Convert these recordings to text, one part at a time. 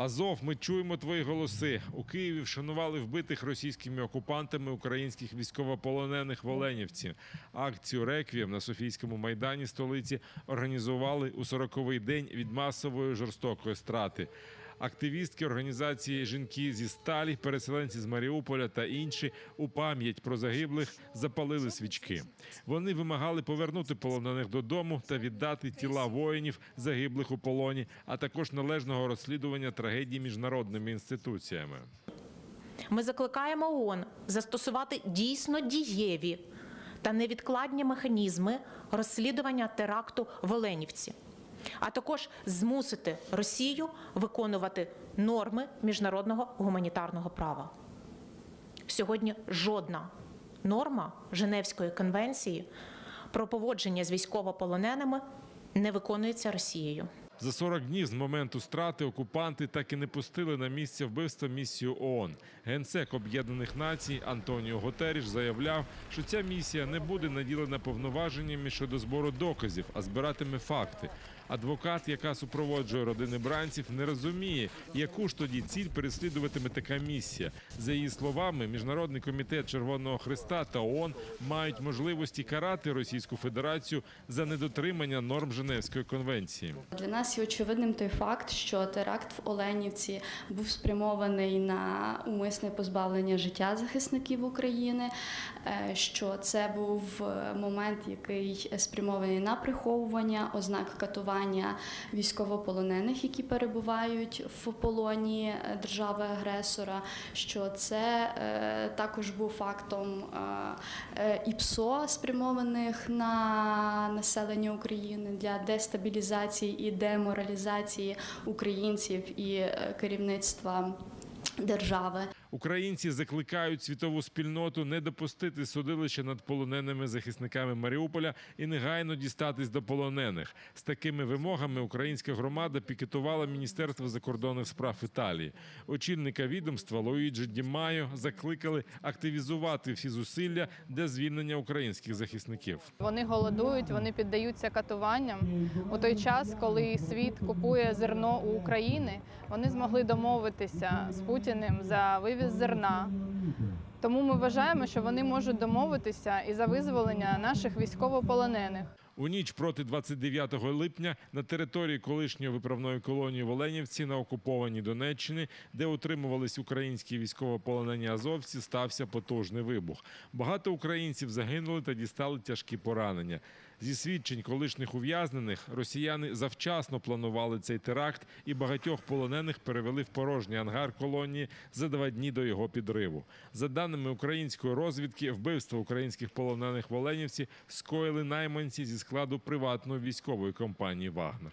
Азов, ми чуємо твої голоси. У Києві вшанували вбитих російськими окупантами українських військовополонених в. Акцію Реквієм на Софійському майдані столиці організували у 40-й день від масової жорстокої страти. Активістки організації Жінки зі сталі, переселенці з Маріуполя та інші у пам'ять про загиблих запалили свічки. Вони вимагали повернути полонених додому та віддати тіла воїнів, загиблих у полоні, а також належного розслідування трагедії міжнародними інституціями. Ми закликаємо ООН застосувати дійсно дієві та невідкладні механізми розслідування теракту в Оленівці, а також змусити Росію виконувати норми міжнародного гуманітарного права. Сьогодні жодна норма Женевської конвенції про поводження з військовополоненими не виконується Росією. За 40 днів з моменту страти окупанти так і не пустили на місце вбивства місію ООН. Генсек Об'єднаних Націй Антоніо Готеріш заявляв, що ця місія не буде наділена повноваженнями щодо збору доказів, а збиратиме факти. Адвокат, яка супроводжує родини бранців, не розуміє, яку ж тоді ціль переслідуватиме така місія. За її словами, міжнародний комітет Червоного Христа та ООН мають можливості карати Російську Федерацію за недотримання норм Женевської конвенції. Для нас є очевидним той факт, що теракт в Оленівці був спрямований на умисне позбавлення життя захисників України, е, що це був момент, який спрямований на приховування ознак катування військовополонених, які перебувають в полоні е, держави-агресора. Що це е, також був фактом е, ІПСО, спрямованих на населення України для дестабілізації і деморалізації українців і керівництва держави. Українці закликають світову спільноту не допустити судилища над полоненими захисниками Маріуполя і негайно дістатись до полонених. З такими вимогами українська громада пікетувала Міністерство закордонних справ Італії. Очільника відомства Луїджі Ді закликали активізувати всі зусилля для звільнення українських захисників. Вони голодують, вони піддаються катуванням. У той час, коли світ купує зерно у України, вони змогли домовитися з Путіним за вивіз зерна. Тому ми вважаємо, що вони можуть домовитися і за визволення наших військовополонених. У ніч проти 29 липня на території колишньої виправної колонії в Оленівці на окупованій Донеччині, де утримувались українські військовополонені азовці, стався потужний вибух. Багато українців загинули та дістали тяжкі поранення. Зі свідчень колишніх ув'язнених росіяни завчасно планували цей теракт і багатьох полонених перевели в порожній ангар колонії за два дні до його підриву. За даними української розвідки, вбивство українських полонених в Оленівці скоїли найманці зі складу приватної військової компанії Вагнер.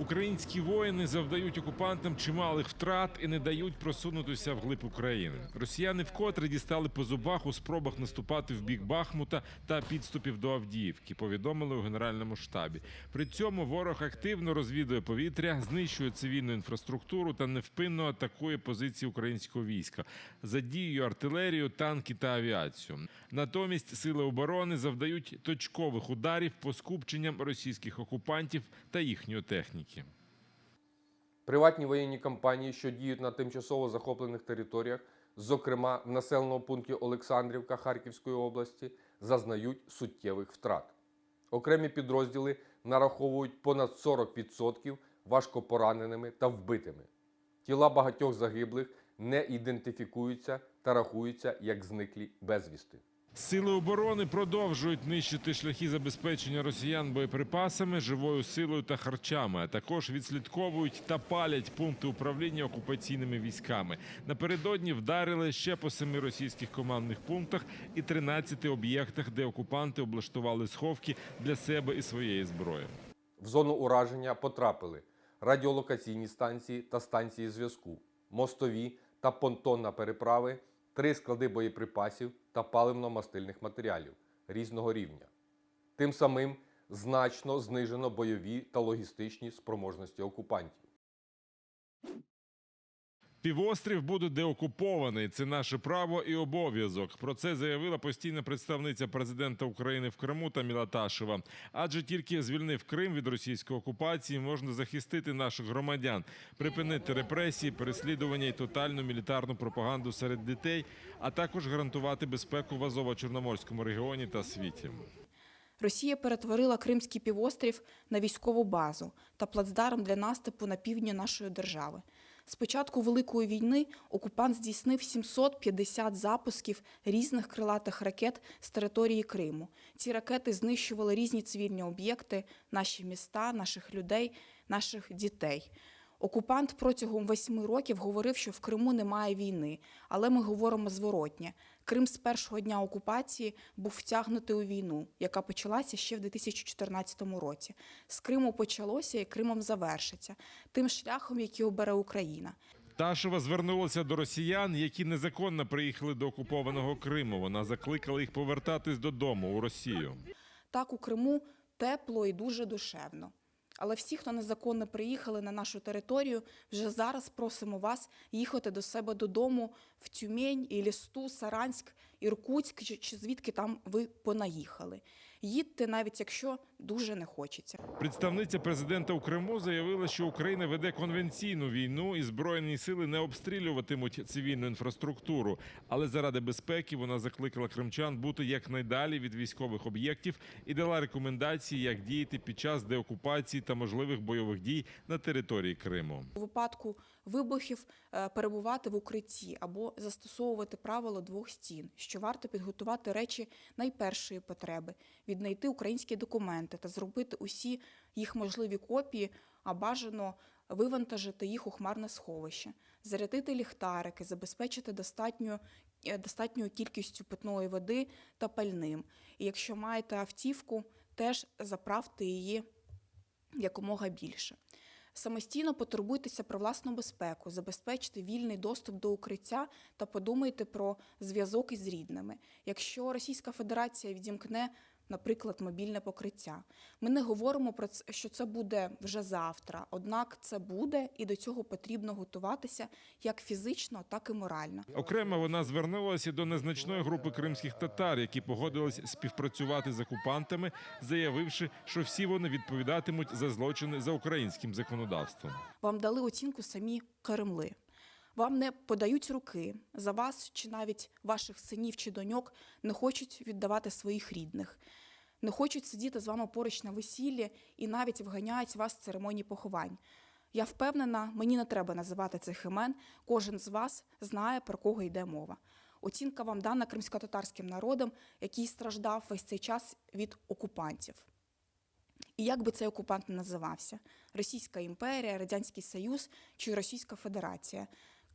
Українські воїни завдають окупантам чималих втрат і не дають просунутися вглиб України. Росіяни вкотре дістали по зубах у спробах наступати в бік Бахмута та підступів до Авдіївки. Повідомили у генеральному штабі. При цьому ворог активно розвідує повітря, знищує цивільну інфраструктуру та невпинно атакує позиції українського війська, задіює артилерію, танки та авіацію. Натомість сили оборони завдають точкових ударів по скупченням російських окупантів та їхньої техніки. Приватні воєнні компанії, що діють на тимчасово захоплених територіях, зокрема в населеному пункті Олександрівка Харківської області, зазнають суттєвих втрат. Окремі підрозділи нараховують понад 40% важкопораненими та вбитими. Тіла багатьох загиблих не ідентифікуються та рахуються як зниклі безвісти. Сили оборони продовжують нищити шляхи забезпечення росіян боєприпасами, живою силою та харчами, а також відслідковують та палять пункти управління окупаційними військами. Напередодні вдарили ще по семи російських командних пунктах і 13 об'єктах, де окупанти облаштували сховки для себе і своєї зброї. В зону ураження потрапили радіолокаційні станції та станції зв'язку, мостові та понтонна переправи, три склади боєприпасів та паливно-мастильних матеріалів різного рівня. Тим самим значно знижено бойові та логістичні спроможності окупантів. Півострів буде деокупований. Це наше право і обов'язок. Про це заявила постійна представниця президента України в Криму Таміла Ташева. Адже тільки звільнив Крим від російської окупації, можна захистити наших громадян, припинити репресії, переслідування і тотальну мілітарну пропаганду серед дітей, а також гарантувати безпеку в Азово-Чорноморському регіоні та світі. Росія перетворила Кримський півострів на військову базу та плацдарм для наступу на півдні нашої держави. З початку Великої війни окупант здійснив 750 запусків різних крилатих ракет з території Криму. Ці ракети знищували різні цивільні об'єкти, наші міста, наших людей, наших дітей. Окупант протягом восьми років говорив, що в Криму немає війни, але ми говоримо зворотнє. Крим з першого дня окупації був втягнутий у війну, яка почалася ще в 2014 році. З Криму почалося і Кримом завершиться тим шляхом, який обере Україна. Ташева звернулася до росіян, які незаконно приїхали до окупованого Криму. Вона закликала їх повертатись додому у Росію. Так у Криму тепло і дуже душевно. Але всі, хто незаконно приїхали на нашу територію, вже зараз просимо вас їхати до себе додому в Тюмень, Ілісту, Саранськ, Іркутськ, чи, звідки там ви понаїхали. Їдьте, навіть якщо дуже не хочеться. Представниця президента у Криму заявила, що Україна веде конвенційну війну і збройні сили не обстрілюватимуть цивільну інфраструктуру. Але заради безпеки вона закликала кримчан бути якнайдалі від військових об'єктів і дала рекомендації, як діяти під час деокупації та можливих бойових дій на території Криму. У випадку вибухів е, перебувати в укритті або застосовувати правило двох стін, що варто підготувати речі найпершої потреби, віднайти українські документи та зробити усі їх можливі копії, а бажано вивантажити їх у хмарне сховище, зарядити ліхтарики, забезпечити достатньою, е, достатньою кількістю питної води та пальним. І якщо маєте автівку, теж заправте її якомога більше. Самостійно потурбуйтеся про власну безпеку, забезпечте вільний доступ до укриття та подумайте про зв'язок із рідними. Якщо Російська Федерація відімкне, наприклад, мобільне покриття, ми не говоримо про це, що це буде вже завтра. Однак це буде, і до цього потрібно готуватися як фізично, так і морально. Окремо вона звернулася до незначної групи кримських татар, які погодились співпрацювати з окупантами, заявивши, що всі вони відповідатимуть за злочини за українським законодавством. Вам дали оцінку самі Кремли. Вам не подають руки за вас чи навіть ваших синів чи доньок не хочуть віддавати своїх рідних, не хочуть сидіти з вами поруч на весіллі і навіть вганяють вас з церемонії поховань. Я впевнена, мені не треба називати цих імен. Кожен з вас знає, про кого йде мова. Оцінка вам дана кримсько-татарським народом, який страждав весь цей час від окупантів. І як би цей окупант не називався: Російська імперія, Радянський Союз чи Російська Федерація.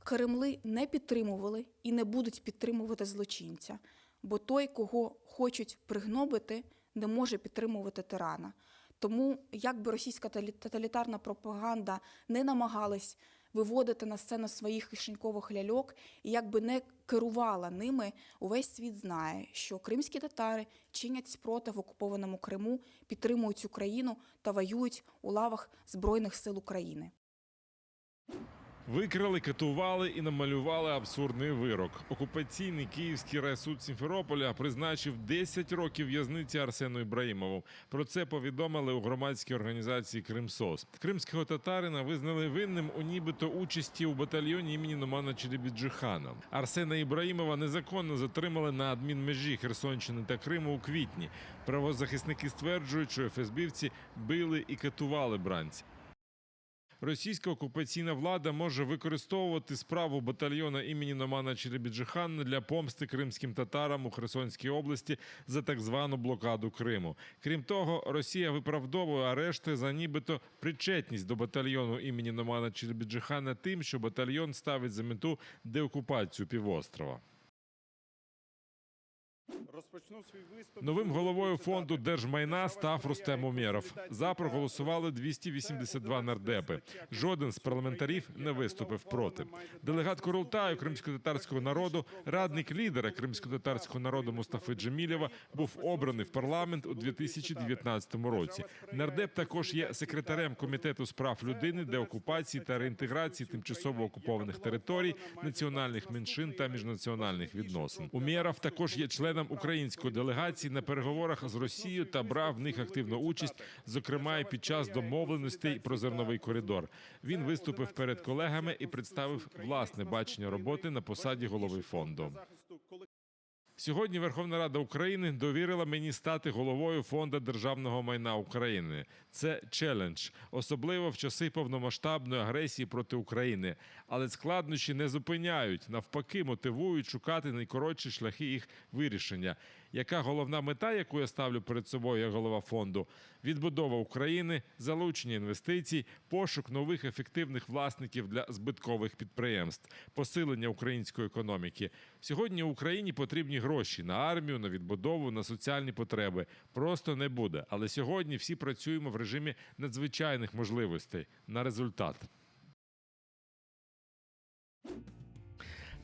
Кремли не підтримували і не будуть підтримувати злочинця, бо той, кого хочуть пригнобити, не може підтримувати тирана. Тому, як би російська тоталітарна пропаганда не намагалась виводити на сцену своїх кишенькових ляльок, і як би не керувала ними, увесь світ знає, що кримські татари чинять спротив окупованому Криму, підтримують Україну та воюють у лавах Збройних сил України. Викрали, катували і намалювали абсурдний вирок. Окупаційний київський райсуд Сімферополя призначив 10 років в'язниці Арсену Ібраїмову. Про це повідомили у громадській організації Кримсос. Кримського татарина визнали винним у нібито участі у батальйоні імені Номана Челебіджихана. Арсена Ібраїмова незаконно затримали на адмінмежі Херсонщини та Криму у квітні. Правозахисники стверджують, що ФСБівці били і катували бранця. Російська окупаційна влада може використовувати справу батальйона імені Номана Черебіджихана для помсти кримським татарам у Херсонській області за так звану блокаду Криму. Крім того, Росія виправдовує арешти за нібито причетність до батальйону імені Номана Черебіджихана тим, що батальйон ставить за мету деокупацію півострова. Новим головою фонду держмайна став Рустем Умєров. За проголосували 282 нардепи. Жоден з парламентарів не виступив проти. Делегат Курултаю кримсько-татарського народу, радник лідера кримсько-татарського народу Мустафи Джемілєва був обраний в парламент у 2019 році. Нардеп також є секретарем комітету з прав людини, деокупації та реінтеграції тимчасово окупованих територій, національних меншин та міжнаціональних відносин. Умєров також є членом української делегації на переговорах з Росією та брав в них активну участь, зокрема і під час домовленостей про зерновий коридор. Він виступив перед колегами і представив власне бачення роботи на посаді голови фонду. Сьогодні Верховна Рада України довірила мені стати головою фонду державного майна України. Це челендж, особливо в часи повномасштабної агресії проти України. Але складнощі не зупиняють, навпаки, мотивують шукати найкоротші шляхи їх вирішення. Яка головна мета, яку я ставлю перед собою як голова фонду? Відбудова України, залучення інвестицій, пошук нових ефективних власників для збиткових підприємств, посилення української економіки. Сьогодні Україні потрібні гроші на армію, на відбудову, на соціальні потреби. Просто не буде. Але сьогодні всі працюємо в режимі надзвичайних можливостей на результат.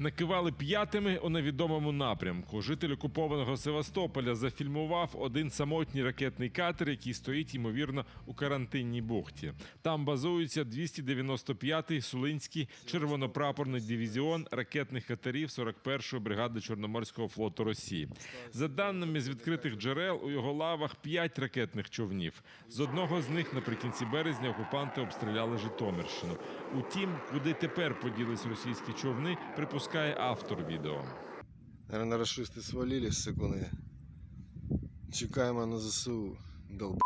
Накивали п'ятими у невідомому напрямку. Житель окупованого Севастополя зафільмував один самотній ракетний катер, який стоїть ймовірно у карантинній бухті. Там базується 295-й Сулинський червонопрапорний дивізіон ракетних катерів 41-ї бригади Чорноморського флоту Росії. За даними з відкритих джерел, у його лавах 5 ракетних човнів. З одного з них наприкінці березня окупанти обстріляли Житомирщину. Утім, куди тепер поділись російські човни, припускає автор відео. Наверное, расисты свалились с Сыкуны. Чекаемо на ЗСУ. Долб...